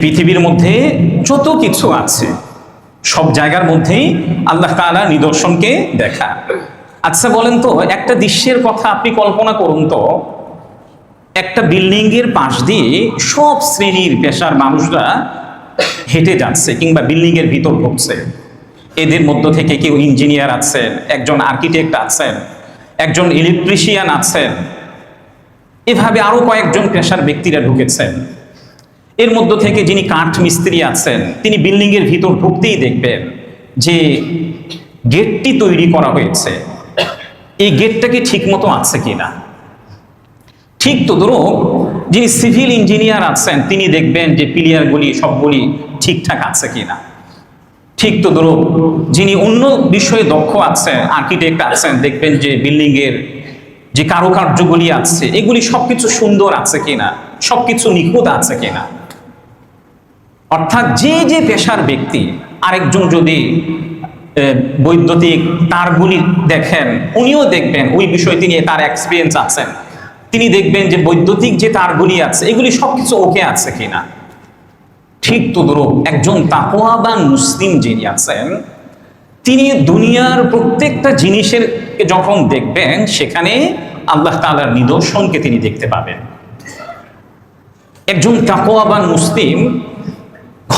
পৃথিবীর মধ্যে যত কিছু আছে, সব জায়গার মধ্যেই আল্লাহ তাআলা নিদর্শনকে দেখা। আচ্ছা বলেন তো, একটা দৃশ্যের কথা আপনি কল্পনা করুন তো। একটা বিল্ডিং এর পাশ দিয়ে সব শ্রেণির পেশার মানুষরা হেঁটে যাচ্ছে কিংবা বিল্ডিং এর ভিতর ঢুকছে। এদের মধ্য থেকে কেউ ইঞ্জিনিয়ার আছেন, একজন আর্কিটেক্ট আছেন, একজন ইলেকট্রিশিয়ান আছেন। এভাবে আরও কয়েকজন পেশার ব্যক্তিরা ঢুকেছেন। এর মধ্য থেকে যিনি কাঠ মিস্ত্রি আছেন, তিনি বিল্ডিং এর ভিতর ঢুকতেই দেখবেন যে গেটটি তৈরি করা হয়েছে। এই গেটটা কি ঠিক মতো আছে কিনা? ঠিক তো ধরো যিনি সিভিল ইঞ্জিনিয়ার আছেন, তিনি দেখবেন যে পিলিয়ারগুলি সবগুলি ঠিকঠাক আছে কিনা। ঠিক তো ধরো যিনি অন্য বিষয়ে দক্ষ আছেন, আর্কিটেক্ট আছেন, দেখবেন যে বিল্ডিং এর যে কারুকার্যগুলি আছে, এগুলি সবকিছু সুন্দর আছে কিনা, সবকিছু নিখুঁত আছে কিনা। অর্থাৎ যে যে পেশার ব্যক্তি আরেকজন যদি বৈদ্যুতিক তারগুলি দেখেন, উনিও দেখবেন ওই বিষয়ে তিনি তার এক্সপিরিয়েন্স আছেন তিনি দেখবেন যে বৈদ্যুতিক যে তারগুলি আছে, এগুলি সবকিছু ওকে আছে কিনা। ঠিক তদরূপ একজন তাকওয়াবান মুসলিম যিনি আছেন, তিনি দুনিয়ার প্রত্যেকটা জিনিসের যখন দেখবেন, সেখানে আল্লাহ তাআলার নিদর্শনকে তিনি দেখতে পাবেন। একজন তাকওয়াবান মুসলিম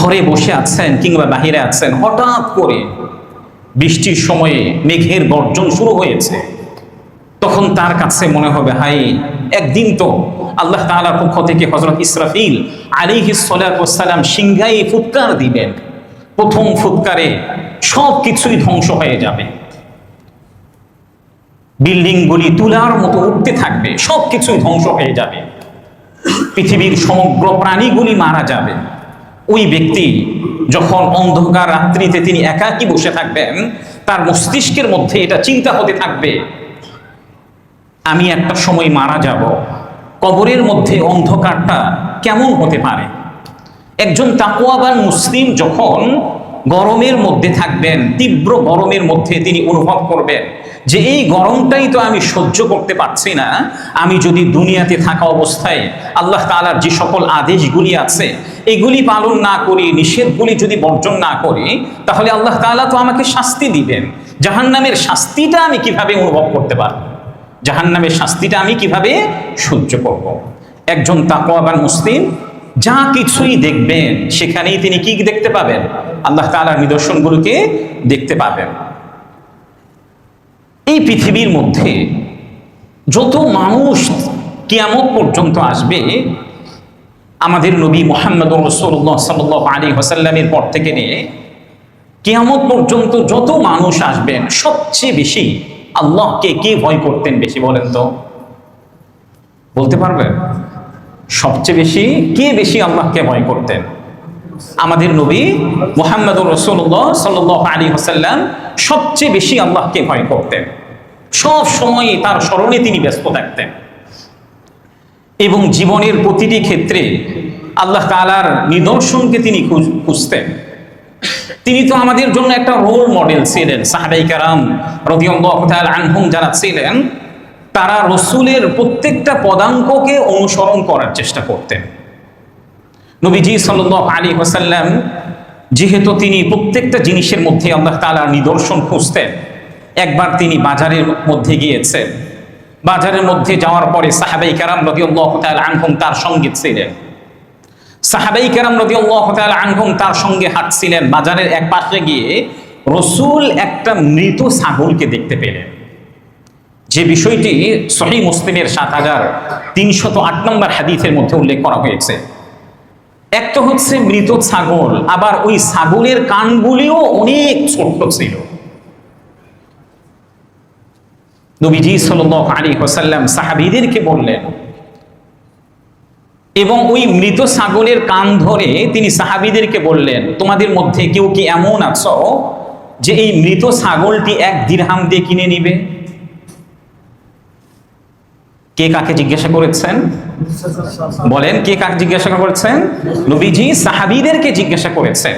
ঘরে বসে আছেন কিংবা বাহিরে আছেন, হঠাৎ করে বৃষ্টির সময়ে মেঘের গর্জন শুরু হয়েছে। তখন তার কাছে মনে হবে হাই একদিন তো আল্লাহ তাআলার পক্ষ থেকে হজরত ইসরাফিল আলিহি সালাম সিংহাই ফুৎকার দিবেন। প্রথম ফুৎকারে সব কিছুই ধ্বংস হয়ে যাবে। বিল্ডিংগুলি তুলার মতো উঠতে থাকবে সব কিছুই ধ্বংস হয়ে যাবে। পৃথিবীর সমগ্র প্রাণীগুলি মারা যাবে। ওই ব্যক্তি যখন অন্ধকার রাত্রিতে তিনি একাকী বসে থাকবেন, তার মস্তিষ্কের মধ্যে এটা চিন্তা হতে থাকবে, আমি একটা সময় মারা যাব, কবরের মধ্যে অন্ধকারটা কেমন হতে পারে? একজন তাকুয়াবান মুসলিম যখন গরমের মধ্যে থাকবেন, তীব্র গরমের মধ্যে তিনি অনুভব করবেন যে এই গরমটাই তো আমি সহ্য করতে পারছি না, আমি যদি দুনিয়াতে থাকা অবস্থায় আল্লাহ তাআলার যে সকল আদেশগুলি আছে, এগুলি পালন না করি, নিষেধগুলি যদি বর্জন না করি, তাহলে আল্লাহ তাআলা তো আমাকে শাস্তি দিবেন। জাহান্নামের শাস্তিটা আমি কীভাবে অনুভব করতে পারব? জাহান্নামের শাস্তিটা আমি কীভাবে সহ্য করব? একজন তাকওয়াবান মুসলিম যা কিছুই দেখবেন, সেখানেই তিনি কি দেখতে পাবেন? আল্লাহ তাআলার নিদর্শনগুলোকে দেখতে পাবেন। এই পৃথিবীর মধ্যে যত মানুষ কিয়ামত পর্যন্ত আসবে, আমাদের নবী মোহাম্মদ রসুল্লাহ সাল্লাহ আলী হোসাল্লামের পর থেকে নিয়ে কিয়ামত পর্যন্ত যত মানুষ আসবেন, সবচেয়ে বেশি আল্লাহকে কে ভয় করতেন বেশি বলেন তো? বলতে পারবেন? সবচেয়ে বেশি কে বেশি আল্লাহকে ভয় করতেন? আমাদের নবী মোহাম্মদ রসুল্লাহ সাল আলী হোসাল্লাম সবচেয়ে বেশি আল্লাহকে ভয় করতেন। সব সময় তার স্মরণে তিনি ব্যস্ত থাকতেন। এবং জীবনের প্রতিটি ক্ষেত্রে আল্লাহ তালার নিদর্শনকে তিনি খুঁজ- খুঁজতেন। তিনি তো আমাদের জন্য একটা রোল মডেল ছিলেন, সাহাবাই কারাম তাআলা আনহুম যারা ছিলেন, তারা রসুলের প্রত্যেকটা পদাঙ্ককে অনুসরণ করার চেষ্টা করতেন। নবীজি সাল্লাল্লাহু আলী ওয়াসাল্লাম যেহেতু তিনি প্রত্যেকটা জিনিসের মধ্যে আল্লাহ তাআলার নিদর্শন খুঁজতেন একবার তিনি বাজারের মধ্যে গিয়েছেন। বাজারের মধ্যে যাওয়ার পরে সাহাবাই কারাম রদিয়াল্লাহু তাআলা আনহুম তার সঙ্গে ছিলেন। সাহাবাই কেরাম রবি আনহুম তার সঙ্গে হাঁটছিলেন। বাজারের এক পাশে গিয়ে রসুল একটা মৃত ছাগলকে দেখতে পেলেন। যে বিষয়টি সহি মুসলিমের সাত হাজার তিনশত আট নম্বর হাদিসের মধ্যে উল্লেখ করা হয়েছে। এক তো হচ্ছে মৃত ছাগল, আবার ওই ছাগলের কানগুলিও অনেক ছোট্ট ছিল। নবীজি সাল্লাল্লাহু আলাইহি ওয়াসাল্লাম সাহাবীদেরকে বললেন, এবং ওই মৃত ছাগলের কান ধরে তিনি সাহাবীদেরকে বললেন, তোমাদের মধ্যে কেউ কি এমন আছো যে এই মৃত ছাগলটি এক দিরহাম দিয়ে কিনে নিবে? কে কাকে জিজ্ঞাসা করেছেন? বলেন, কে কাকে জিজ্ঞাসা করেছেন? নবীজি সাহাবিদেরকে জিজ্ঞাসা করেছেন,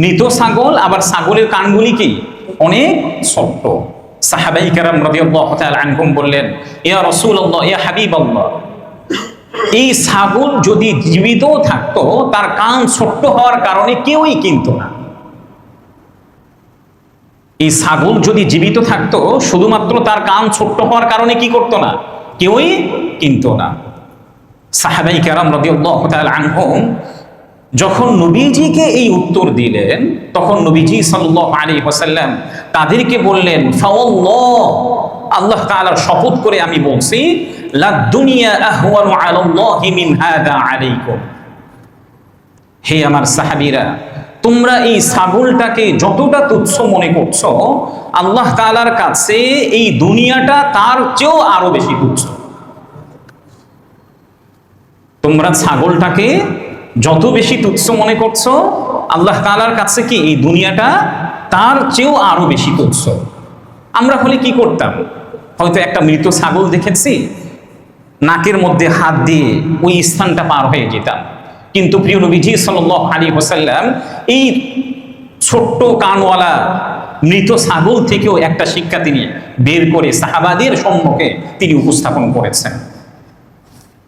মৃত ছাগল, আবার ছাগলের কানগুলি কি? অনেক ছোট্ট। সাহাবাই কারাম তাআলা আনহুম বললেন, ইয়া রাসূলুল্লাহ, ইয়া হাবিবাল্লাহ, এই ছাগল যদি জীবিত থাকতো, তার কান ছোট্ট হওয়ার কারণে কেউই কিনতো না। এই ছাগল যদি জীবিত থাকতো, শুধুমাত্র তার কান ছোট্ট হওয়ার কারণে কি করতো না? কেউই কিনতো না। সাহাবাই কেরাম তাআলা আনহুম যখন নবীজিকে এই উত্তর দিলেন, তখন নবীজি সাল্লাল্লাহু আলাইহি ওয়াসাল্লাম তাদেরকে বললেন আল্লাহ তাআলার শপথ করে আমি বলছি হে আমার সাহাবীরা, তোমরা এই ছাগলটাকে যতটা তুচ্ছ মনে করছ, আল্লাহ তাআলার কাছে এই দুনিয়াটা তার চেয়েও আরও বেশি তুচ্ছ। তোমরা ছাগলটাকে যত বেশি তুচ্ছ মনে করছ, আল্লাহ তাআলার কাছে কি এই দুনিয়াটা তার চেয়েও আরও বেশি তুচ্ছ? আমরা হলে কি করতাম? হয়তো একটা মৃত ছাগল দেখেছি, নাকের মধ্যে হাত দিয়ে ওই স্থানটা পার হয়ে যেতাম। কিন্তু প্রিয় নবীজি সাল আলাইহি ওয়াসাল্লাম এই ছোট্ট কানওয়ালা মৃত ছাগল থেকেও একটা শিক্ষা তিনি বের করে সাহাবাদের সম্মুখে তিনি উপস্থাপন করেছেন।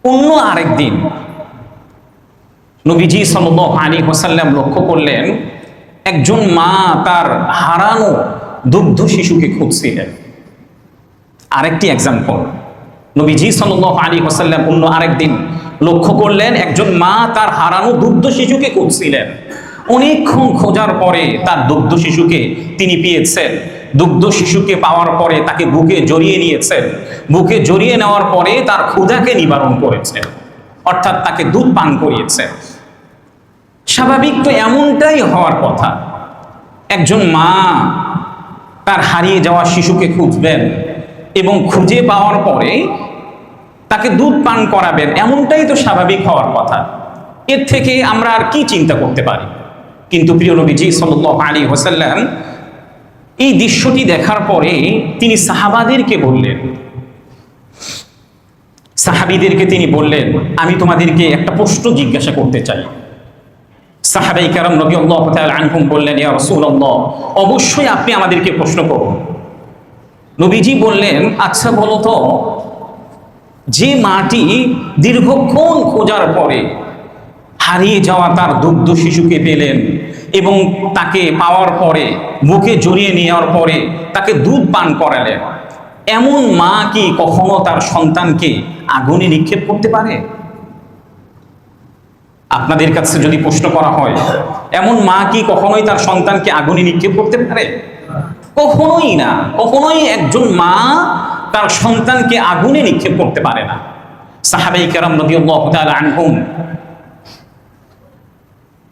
অন্য আরেক দিন নবীজি সাল্লাল্লাহু আলাইহি ওয়াসাল্লাম লক্ষ্য করলেন, একজন মা তার হারানো দুগ্ধ শিশুকে খুঁজছিলেন। আরেকটি এক্সাম্পল নবীজি সাল্লাল্লাহু আলাইহি ওয়াসাল্লাম অন্য আরেকদিন লক্ষ্য করলেন, একজন মা তার হারানো দুগ্ধ শিশুকে খুঁজছিলেন। অনেকক্ষণ খোঁজার পরে তার দুগ্ধ শিশুকে তিনি পেয়েছেন। দুগ্ধ শিশুকে পাওয়ার পরে তাকে বুকে জড়িয়ে নিয়েছেন। বুকে জড়িয়ে নেওয়ার পরে তার ক্ষুধাকে নিবারণ করেছেন। অর্থাৎ তাকে দুধ পান করিয়েছেন। স্বাভাবিক তো এমনটাই হওয়ার কথা। একজন মা তার হারিয়ে যাওয়া শিশুকে খুঁজবেন এবং খুঁজে পাওয়ার পরে তাকে দুধ পান করাবেন, এমনটাই তো স্বাভাবিক হওয়ার কথা। এর থেকে আমরা আর কি চিন্তা করতে পারি? কিন্তু প্রিয় নবীজি সাল্লাল্লাহু আলাইহি ওয়াসাল্লাম এই দৃশ্যটি দেখার পরে তিনি সাহাবাদেরকে বললেন, সাহাবিদেরকে তিনি বললেন, আমি তোমাদেরকে একটা প্রশ্ন জিজ্ঞাসা করতে চাই। সাহাবাই কারাম নবী আল্লাহ আনহুম বললেন, ইয়া রাসূলুল্লাহ, অবশ্যই আপনি আমাদেরকে প্রশ্ন করুন। নবীজি বললেন আচ্ছা বলো তো, যে মাটি দীর্ঘক্ষণ খোঁজার পরে হারিয়ে যাওয়া তার দুগ্ধ শিশুকে পেলেন এবং তাকে পাওয়ার পরে বুকে জড়িয়ে নেওয়ার পরে তাকে দুধ পান করালেন, এমন মা কি কখনো তার সন্তানকে আগুনে নিক্ষেপ করতে পারে? আপনাদের কাছে যদি প্রশ্ন করা হয়, এমন মা কি কখনোই তার সন্তানকে আগুনে নিক্ষেপ করতে পারে? কখনোই না। কখনোই একজন মা তার সন্তানকে আগুনে নিক্ষেপ করতে পারে না। সাহাবাই কেরাম আনহুম,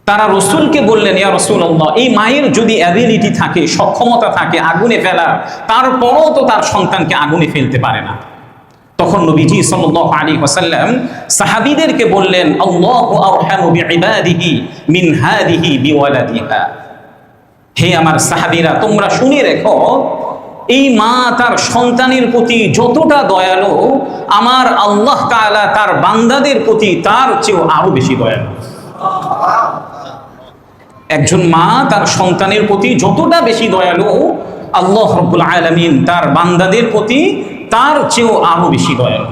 তারা রসুলকে বললেন, ইয়া রসুল এই মায়ের যদি অ্যাবিলিটি থাকে, সক্ষমতা থাকে আগুনে ফেলার, তারপরও তো তার সন্তানকে আগুনে ফেলতে পারে না। তখন নবীজি সাল্লাল্লাহু আলাইহি ওয়াসাল্লাম সাহাবীদেরকে বললেন, আল্লাহু আরহামু বিইবাদিহি মিন হাদিহি বিওয়ালাদিহা। হে আমার সাহাবীরা, তোমরা শুনে রেখো, এই মা তার সন্তানের প্রতি যতটা দয়ালু, আমার আল্লাহ তাআলা তার বান্দাদের প্রতি তার চেয়েও আরও বেশি দয়ালু। একজন মা তার সন্তানের প্রতি যতটা বেশি দয়ালু, আল্লাহ রব্বুল আলামিন তার বান্দাদের প্রতি তার চেয়েও আরও বেশি দয়ালু।